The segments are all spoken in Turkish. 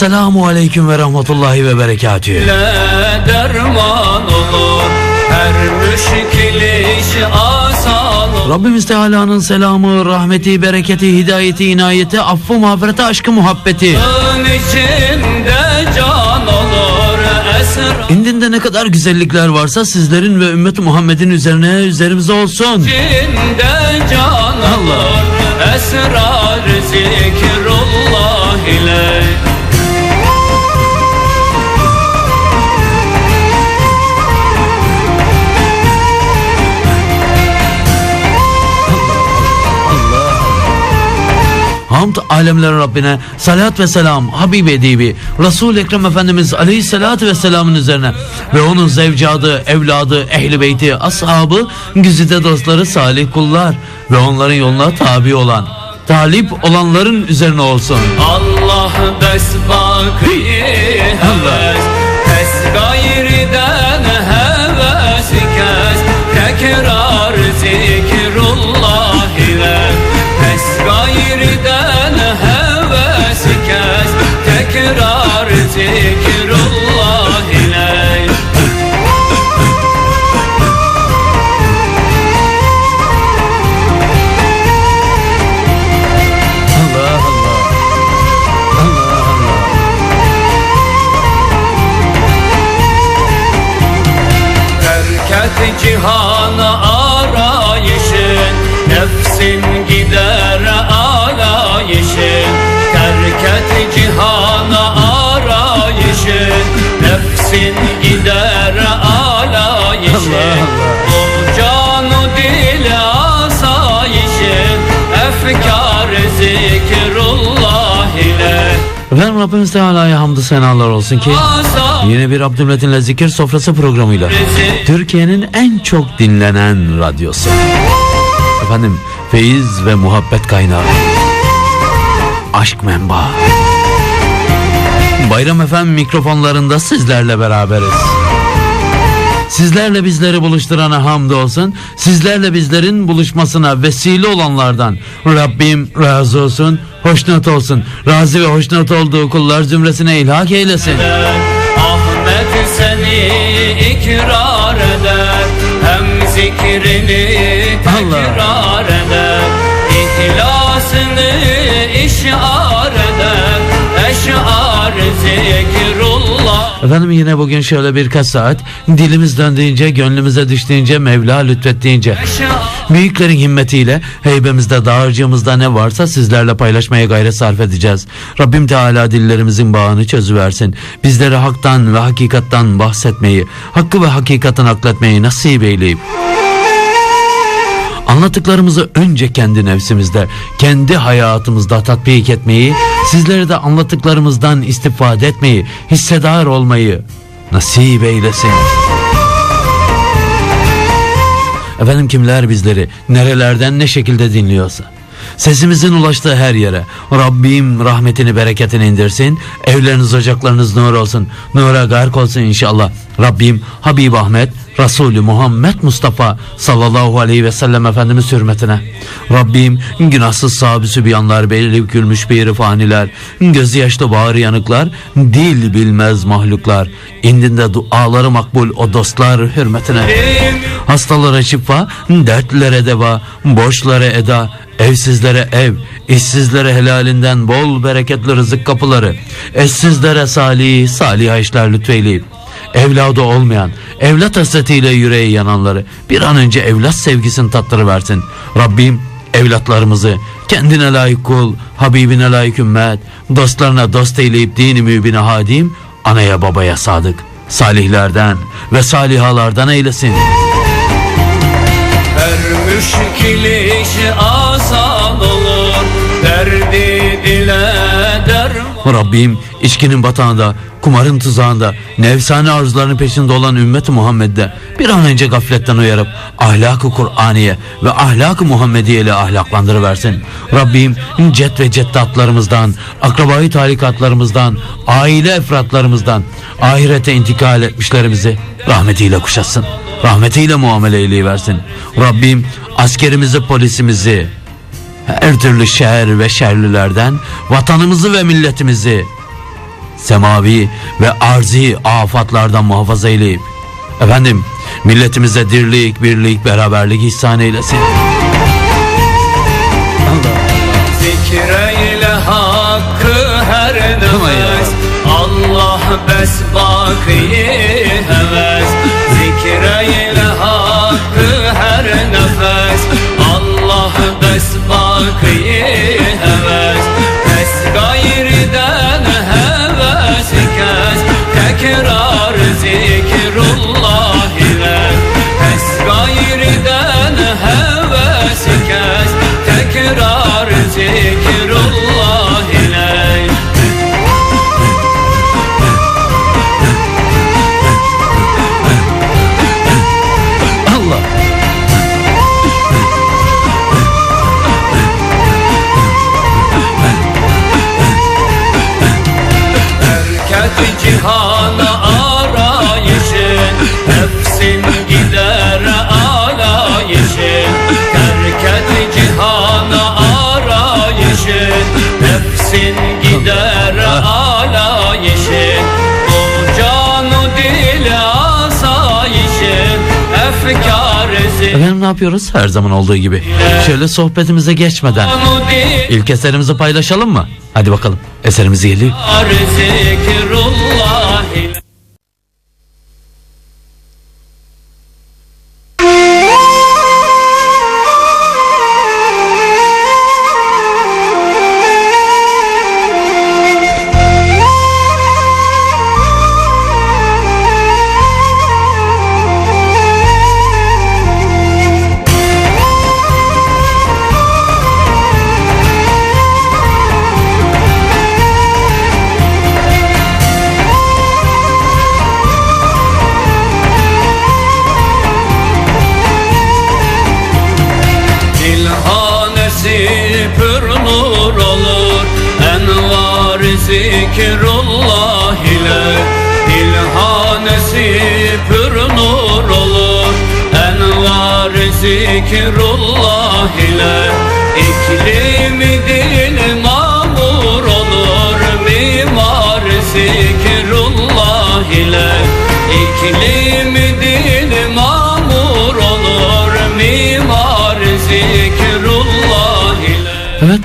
Esselamu Aleyküm ve Rahmetullahi ve Berekatühü. ile derman olur Her müşkil iş asan olur Rabbimiz Teala'nın selamı, rahmeti, bereketi, hidayeti, inayeti, affı, mağfireti, aşkı, muhabbeti. Onun içinde can olur Esra İndinde ne kadar güzellikler varsa sizlerin ve ümmet Muhammed'in üzerine üzerimize olsun. içinde can olur Esrar zikrullah ile Hamd alemlerin Rabbine salat ve selam Habibi Edibi Resul Ekrem Efendimiz Aleyhisselatü Vesselam'ın üzerine ve onun zevcadı, evladı, ehli beyti, ashabı, güzide dostları, salih kullar ve onların yoluna tabi olan talip olanların üzerine olsun. Allah besbaki heves Efendim Rabbimiz Teala'ya hamdü senalar olsun ki yine bir Abdülmetin'le zikir sofrası programıyla Türkiye'nin en çok dinlenen radyosu. Efendim feyiz ve muhabbet kaynağı. Aşk menba. Bayram Efem mikrofonlarında sizlerle beraberiz. Sizlerle bizleri buluşturana hamdolsun. Sizlerle bizlerin buluşmasına vesile olanlardan Rabbim razı olsun, hoşnut olsun. Razı ve hoşnut olduğu kullar zümresine ilhak eylesin. Ahmet seni ikrar eder Hem zikrini tekrar eder Efendim yine bugün şöyle birkaç saat dilimiz döndüğünce, gönlümüze düştüğünce, Mevla lütfettiğince Büyüklerin himmetiyle heybemizde dağarcığımızda ne varsa sizlerle paylaşmaya gayret sarf edeceğiz. Rabbim Teala dillerimizin bağını çözüversin. Bizlere haktan ve hakikattan bahsetmeyi, hakkı ve hakikatin nakletmeyi nasip eyleyip Anlattıklarımızı önce kendi nefsimizde, kendi hayatımızda tatbik etmeyi, sizlere de anlattıklarımızdan istifade etmeyi, hissedar olmayı nasip eylesin. Efendim kimler bizleri nerelerden ne şekilde dinliyorsa sesimizin ulaştığı her yere Rabbim rahmetini bereketini indirsin evleriniz ocaklarınız nur olsun nura gark olsun inşallah Rabbim Habib Ahmet Resulü Muhammed Mustafa sallallahu aleyhi ve sellem Efendimiz hürmetine. Rabbim günahsız sahibi sübyanlar belirleyip gülmüş bir faniler gözü yaşlı bağrı yanıklar dil bilmez mahluklar. İndinde duaları makbul o dostlar hürmetine. Hastalara şifa, dertlere deva, borçlara eda, evsizlere ev, işsizlere helalinden bol bereketli rızık kapıları, eşsizlere salih, salih işler lütfeyleyip, evladı olmayan, evlat hasretiyle yüreği yananları bir an önce evlat sevgisini tattırıversin. Rabbim evlatlarımızı kendine layık kul, Habibine layık ümmet, dostlarına dost eyleyip dini mübine hadim, anaya babaya sadık, salihlerden ve salihalardan eylesin. Her müşkil iş asan olur Derdi dile Rabbim içkinin batağında, kumarın tuzağında, nefsane arzuların peşinde olan ümmet-i Muhammed'de bir an önce gafletten uyarıp ahlak-ı Kur'aniye ve ahlak-ı Muhammediye ile ahlaklandırıversin. Rabbim cet ve ceddatlarımızdan, akrabayı tarikatlarımızdan, aile efratlarımızdan, ahirete intikal etmişlerimizi rahmetiyle kuşatsın. Rahmetiyle muamele eyleyiversin. Rabbim askerimizi, polisimizi, her türlü şer ve şerlilerden vatanımızı ve milletimizi semavi ve arzi afatlardan muhafaza eyleyip efendim milletimize dirlik, birlik, beraberlik ihsan eylesin. Zikreyle hakkı her nefes Allah besbaki heves Zikreyle besbaki Efendim ne yapıyoruz? Her zaman olduğu gibi. Şöyle sohbetimize geçmeden ilk eserimizi paylaşalım mı? Hadi bakalım. Eserimiz geliyor.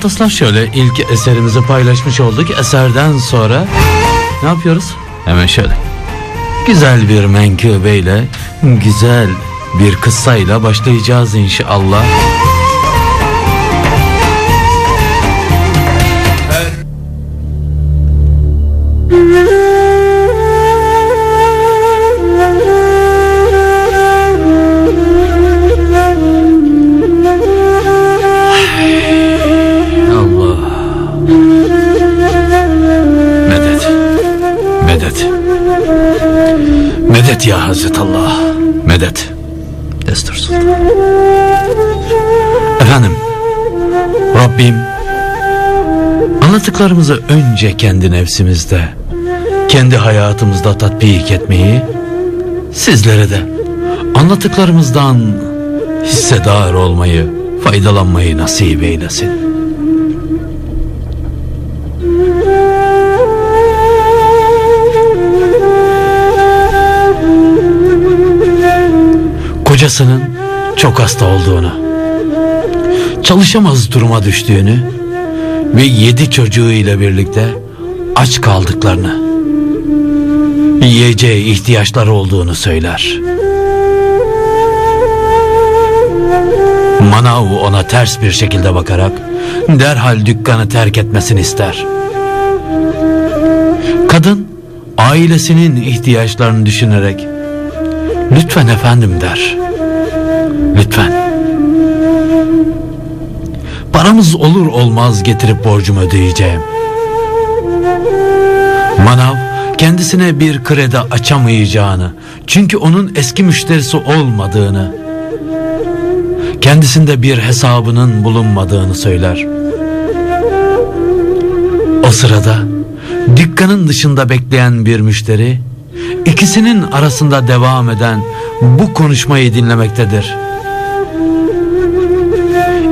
Dostlar şöyle ilk eserimizi paylaşmış olduk. Eserden sonra ne yapıyoruz? Hemen şöyle. Güzel bir menkıbeyle, güzel bir kıssayla başlayacağız inşallah. Medet ya Hazret Allah. Medet. Destur sultan. Efendim. Rabbim anlattıklarımızı önce kendi nefsimizde, kendi hayatımızda tatbik etmeyi, sizlere de anlattıklarımızdan hissedar olmayı, faydalanmayı nasip eylesin. Kocasının çok hasta olduğunu, çalışamaz duruma düştüğünü ve yedi çocuğuyla birlikte aç kaldıklarını, yiyeceği ihtiyaçları olduğunu söyler. Manav ona ters bir şekilde bakarak derhal dükkanı terk etmesini ister. Kadın ailesinin ihtiyaçlarını düşünerek lütfen efendim der. Lütfen. Paramız olur olmaz getirip borcumu ödeyeceğim. Manav kendisine bir kredi açamayacağını çünkü onun eski müşterisi olmadığını kendisinde bir hesabının bulunmadığını söyler. O sırada dükkanın dışında bekleyen bir müşteri ikisinin arasında devam eden bu konuşmayı dinlemektedir.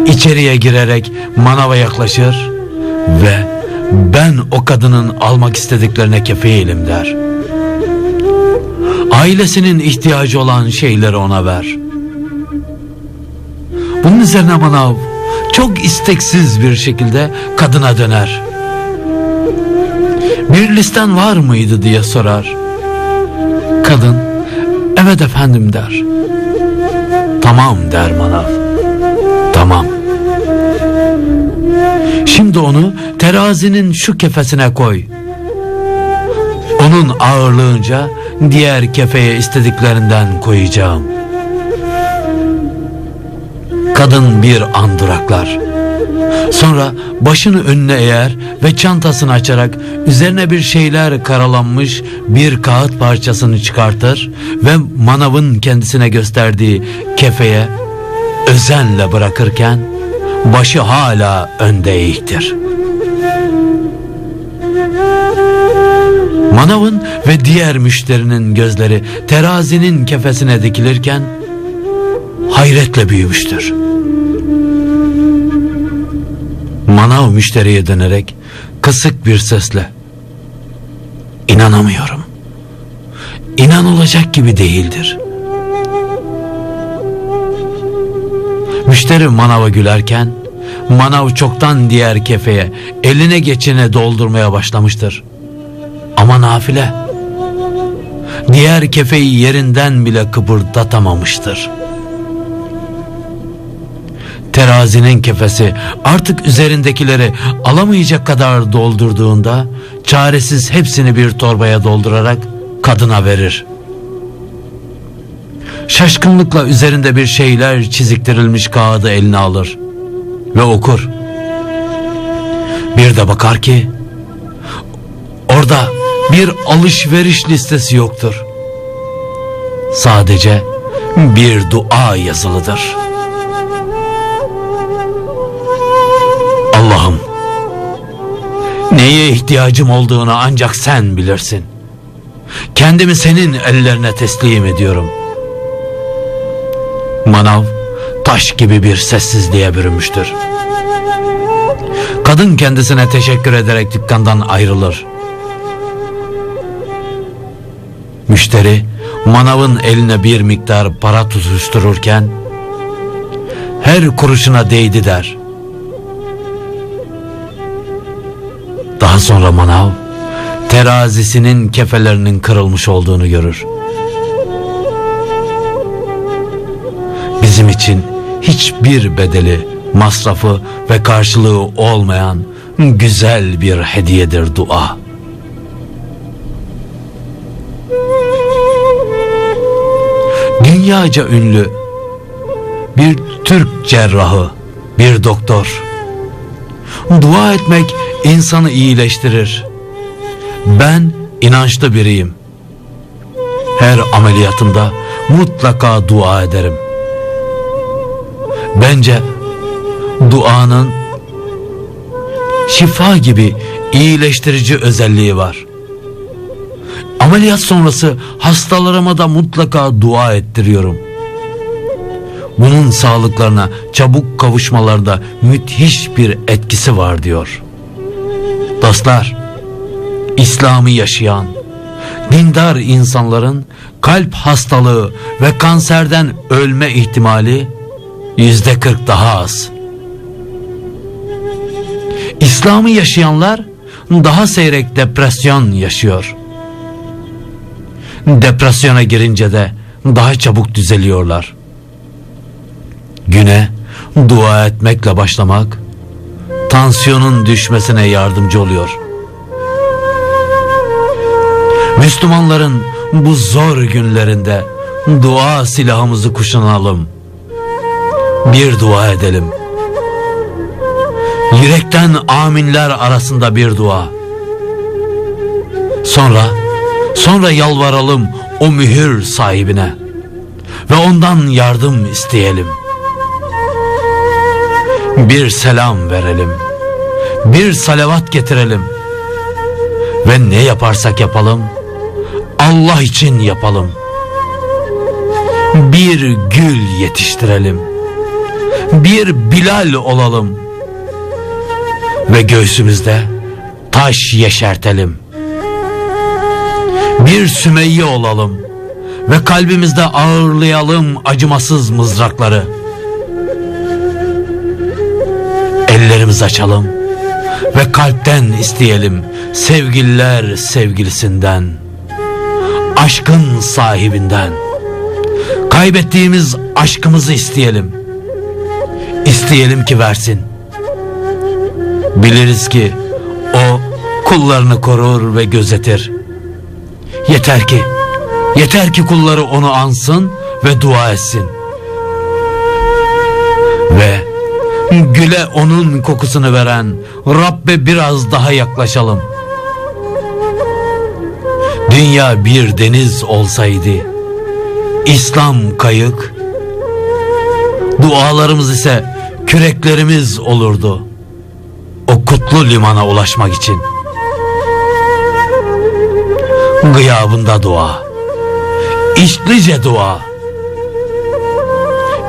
İçeriye girerek manava yaklaşır ve ben o kadının almak istediklerine kefilim der. Ailesinin ihtiyacı olan şeyleri ona ver. Bunun üzerine manav çok isteksiz bir şekilde kadına döner. Bir listen var mıydı diye sorar. Kadın evet efendim der. Tamam der manav. Tamam. Şimdi onu terazinin şu kefesine koy. Onun ağırlığınca diğer kefeye istediklerinden koyacağım. Kadın bir an duraklar. Sonra başını önüne eğer ve çantasını açarak üzerine bir şeyler karalanmış bir kağıt parçasını çıkartır ve manavın kendisine gösterdiği kefeye özenle bırakırken başı hala önde eğiktir. Manavın ve diğer müşterinin gözleri terazinin kefesine dikilirken hayretle büyümüştür. Manav müşteriye dönerek kısık bir sesle İnanamıyorum. İnanılacak gibi değildir. Müşteri manava gülerken manav çoktan diğer kefeye eline geçine doldurmaya başlamıştır. Ama nafile. Diğer kefeyi yerinden bile kıpırdatamamıştır. Terazinin kefesi artık üzerindekileri alamayacak kadar doldurduğunda çaresiz hepsini bir torbaya doldurarak kadına verir. Şaşkınlıkla üzerinde bir şeyler çiziktirilmiş kağıdı eline alır ve okur. Bir de bakar ki orada bir alışveriş listesi yoktur. Sadece bir dua yazılıdır. Allah'ım neye ihtiyacım olduğunu ancak sen bilirsin. Kendimi senin ellerine teslim ediyorum. Manav taş gibi bir sessizliğe bürünmüştür. Kadın kendisine teşekkür ederek dükkandan ayrılır. Müşteri manavın eline bir miktar para tutuştururken her kuruşuna değdi der. Daha sonra manav terazisinin kefelerinin kırılmış olduğunu görür. Bizim için hiçbir bedeli, masrafı ve karşılığı olmayan güzel bir hediyedir dua. Dünyaca ünlü bir Türk cerrahı, bir doktor. Dua etmek insanı iyileştirir. Ben inançlı biriyim. Her ameliyatımda mutlaka dua ederim. Bence duanın şifa gibi iyileştirici özelliği var. Ameliyat sonrası hastalarıma da mutlaka dua ettiriyorum. Bunun sağlıklarına çabuk kavuşmalarda müthiş bir etkisi var diyor. Dostlar, İslam'ı yaşayan, dindar insanların kalp hastalığı ve kanserden ölme ihtimali yüzde kırk daha az. İslam'ı yaşayanlar daha seyrek depresyon yaşıyor. Depresyona girince de daha çabuk düzeliyorlar. Güne dua etmekle başlamak tansiyonun düşmesine yardımcı oluyor. Müslümanların bu zor günlerinde dua silahımızı kuşanalım. Bir dua edelim. Yürekten aminler arasında bir dua. Sonra sonra yalvaralım o mühür sahibine ve ondan yardım isteyelim. Bir selam verelim. Bir salavat getirelim. Ve ne yaparsak yapalım Allah için yapalım. Bir gül yetiştirelim. Bir Bilal olalım ve göğsümüzde taş yeşertelim. Bir Sümeyye olalım ve kalbimizde ağırlayalım acımasız mızrakları. Ellerimizi açalım ve kalpten isteyelim sevgililer sevgilisinden, aşkın sahibinden. Kaybettiğimiz aşkımızı isteyelim. İsteyelim ki versin. Biliriz ki o kullarını korur ve gözetir. Yeter ki, yeter ki kulları onu ansın ve dua etsin. Ve güle onun kokusunu veren Rabbe biraz daha yaklaşalım. Dünya bir deniz olsaydı, İslam kayık, dualarımız ise küreklerimiz olurdu. O kutlu limana ulaşmak için. Gıyabında dua, içlice dua.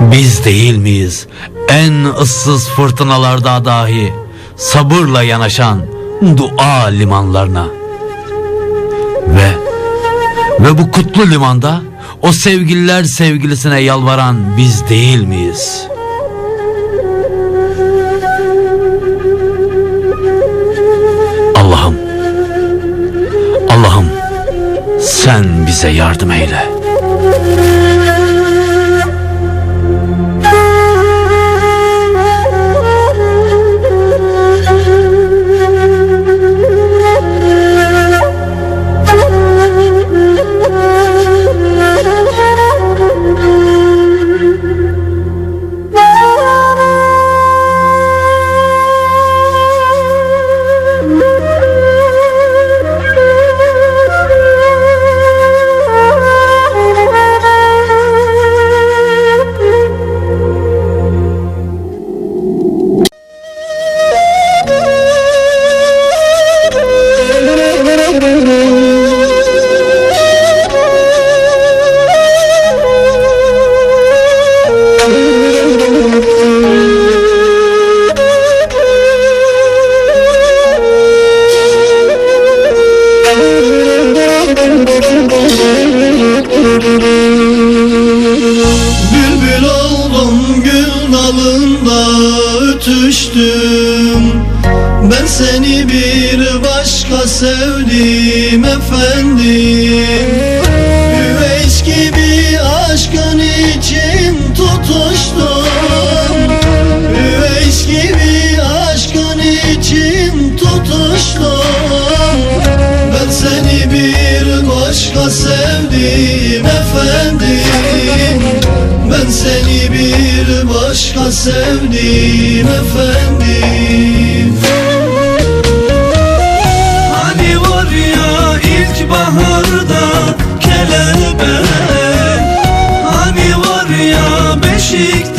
Biz değil miyiz en ıssız fırtınalarda dahi sabırla yanaşan dua limanlarına? Ve ve bu kutlu limanda o sevgililer sevgilisine yalvaran biz değil miyiz? Sen bize yardım eyle. Ötüştüm Ben seni bir başka sevdim efendim. Güveç gibi aşkın için tutuştum. Güveç gibi aşkın için tutuştum. Ben seni bir başka sevdim ben seni bir başka sevdim efendim. Hani var ya ilk baharda kelebek. Hani var ya beşikteki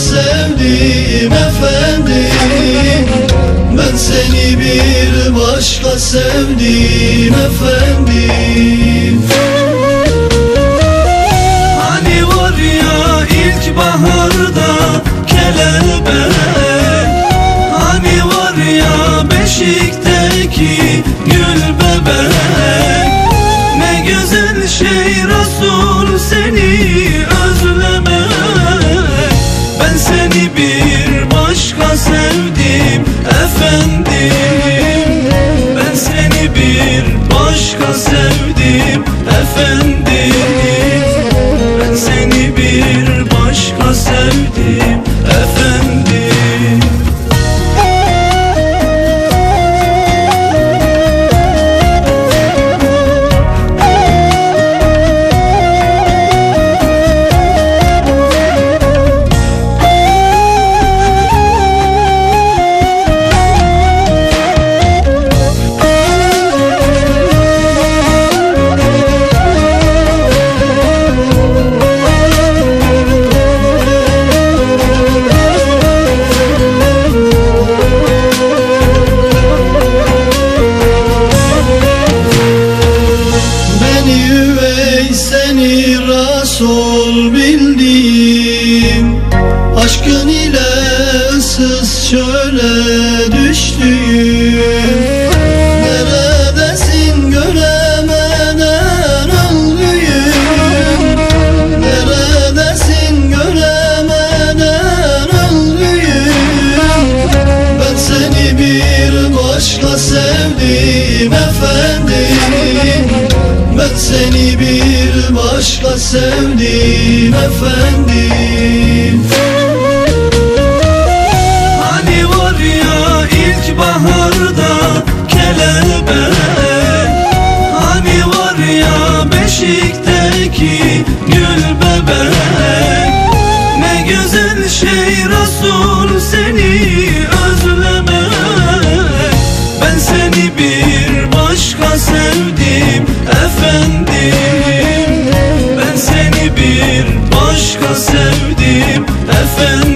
sevdim efendim Ben seni bir başka sevdim efendim efendim Ben seni bir başka sevdim. Efendim efendim